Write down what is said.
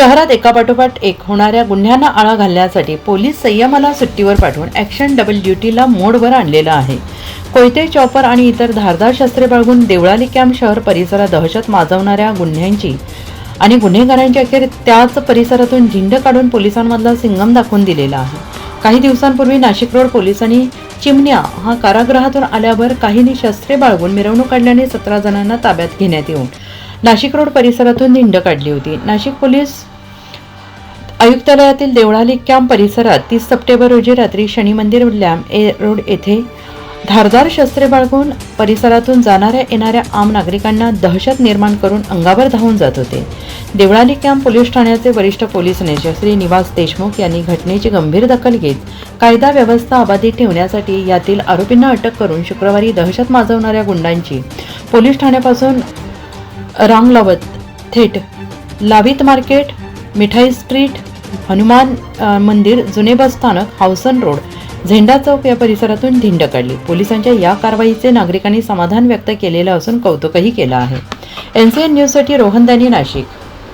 शहरात एकापाठोपाठ एक होणाऱ्या गुन्ह्यांना आळा घालण्यासाठी पोलीस संयमाला सुट्टीवर पाठवून ॲक्शन डबल ड्युटीला मोडवर आणलेलं आहे. कोयते चॉपर आणि इतर धारदार शस्त्रे बाळगून देवळाली कॅम्प शहर परिसरात दहशत माजवणाऱ्या गुन्ह्यांची आणि गुन्हेगारांची अखेर त्याच परिसरातून झिंड काढून पोलिसांमधला सिंगम दाखवून दिलेला आहे. काही दिवसांपूर्वी नाशिक रोड पोलिसांनी चिमण्या हा कारागृहातून आल्यावर काहींनी शस्त्रे बाळगून मिरवणूक काढल्याने सतरा जणांना ताब्यात घेण्यात येऊन नाशिक रोड परिसरातून धिंड काढली होती. नाशिक पोलीस आयुक्तालयातील देवळाली कॅम्प परिसरात तीस सप्टेंबर रोजी रात्री शनी मंदिर लॅम्प ए रोड येथे धारदार शस्त्रे बाळगून परिसरातून जाणाऱ्या येणाऱ्या आम नागरिकांना दहशत निर्माण करून अंगावर धावून जात होते. देवळाली कॅम्प पोलीस ठाण्याचे वरिष्ठ पोलीस निरीक्षक श्री निवास देशमुख यांनी घटनेची गंभीर दखल घेत कायदा व्यवस्था अबाधित ठेवण्यासाठी यातील आरोपींना अटक करून शुक्रवारी दहशत माजवणाऱ्या गुंडांची पोलीस ठाण्यापासून रांग लावत थेट लावित मार्केट मिठाई स्ट्रीट हनुमान मंदिर जुने बस स्थानक हाऊसन रोड. झेंडा चौक या परिसरातून धिंड काढली. पोलिसांच्या या कारवाईचे नागरिकांनी समाधान व्यक्त केलेलं असून कौतुकही केलं आहे. एन सी एन न्यूजसाठी रोहन दानी नाशिक.